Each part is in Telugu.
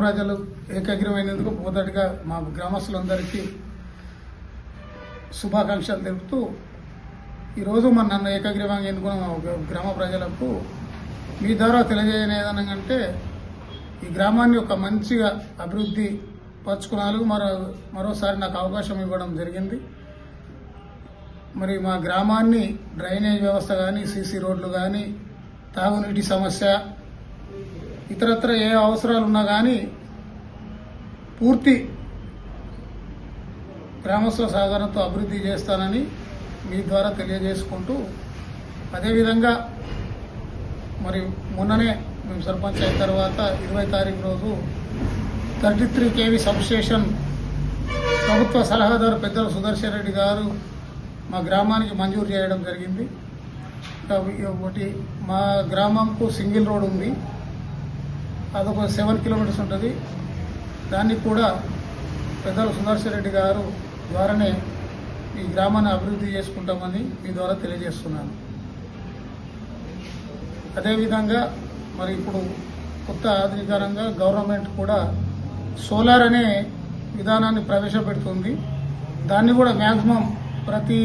ప్రజలు ఏకాగ్రమైనందుకు మొదటిగా మా గ్రామస్తులందరికీ శుభాకాంక్షలు తెలుపుతూ ఈరోజు మన నన్ను ఏకాగ్రీవంగా ఎన్నుకున్న మా గ్రామ ప్రజలకు మీ ద్వారా తెలియజేయనేదనంటే ఈ గ్రామాన్ని ఒక మంచిగా అభివృద్ధి పరచుకున్నాను. మరో మరోసారి నాకు అవకాశం ఇవ్వడం జరిగింది. మరి మా గ్రామాన్ని డ్రైనేజ్ వ్యవస్థ కానీ సీసీ రోడ్లు కానీ తాగునీటి సమస్య ఇతరత్ర ఏ అవసరాలు ఉన్నా కానీ పూర్తి గ్రామస్తుల సహకారంతో అభివృద్ధి చేస్తానని మీ ద్వారా తెలియజేసుకుంటూ అదేవిధంగా మరి మొన్ననే మేము సర్పంచ్ అయిన తర్వాత ఇరవై తారీఖు రోజు థర్టీ త్రీ కేవీ సబ్స్టేషన్ ప్రభుత్వ సలహాదారు పెద్దల సుదర్శన్ రెడ్డి గారు మా గ్రామానికి మంజూరు చేయడం జరిగింది. ఒకటి మా గ్రామంకు సింగిల్ రోడ్ ఉంది. అదొక సెవెన్ కిలోమీటర్స్ ఉంటుంది. దాన్ని కూడా పెద్దల సుదర్శన్ రెడ్డి గారు ద్వారానే ఈ గ్రామాన్ని అభివృద్ధి చేసుకుంటామని మీ ద్వారా తెలియజేస్తున్నాను. అదేవిధంగా మరి ఇప్పుడు కొత్త ఆధునికరంగా గవర్నమెంట్ కూడా సోలార్ అనే విధానాన్ని ప్రవేశపెడుతుంది. దాన్ని కూడా మ్యాక్సిమం ప్రతి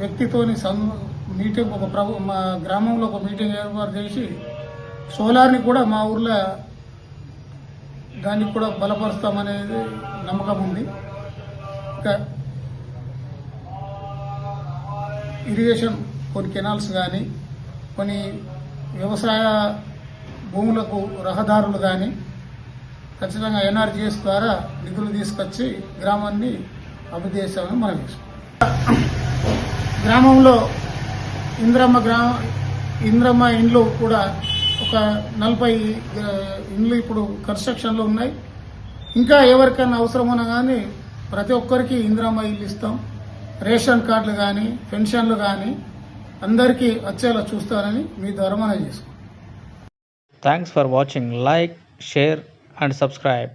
వ్యక్తితోని సం మీటింగ్ ఒక ప్రభు మా గ్రామంలో ఒక మీటింగ్ ఏర్పాటు చేసి సోలార్ని కూడా మా ఊర్లో దానికి కూడా బలపరుస్తామనేది నమ్మకం ఉంది. ఇంకా ఇరిగేషన్ కొన్ని కెనాల్స్ కానీ కొన్ని వ్యవసాయ భూములకు రహదారులు కానీ ఖచ్చితంగా ఎన్ఆర్జీఎస్ ద్వారా నిధులు తీసుకొచ్చి గ్రామాన్ని అభివృద్ధి చేశామని మనం గ్రామంలో ఇంద్రమ్మ గ్రామ ఇంద్రమ్మ ఇండ్లు కూడా ఒక నలభై ఇండ్లు ఇప్పుడు కన్స్ట్రక్షన్లో ఉన్నాయి. ఇంకా ఎవరికైనా అవసరమైనా కానీ ప్రతి ఒక్కరికి ఇందిరమ్మ ఇల్లు ఇస్తాం. రేషన్ కార్డులు కానీ పెన్షన్లు కానీ అందరికీ వచ్చేలా చూస్తారని మీ ద్వారా మనం చేసుకో thanks for watching like share and subscribe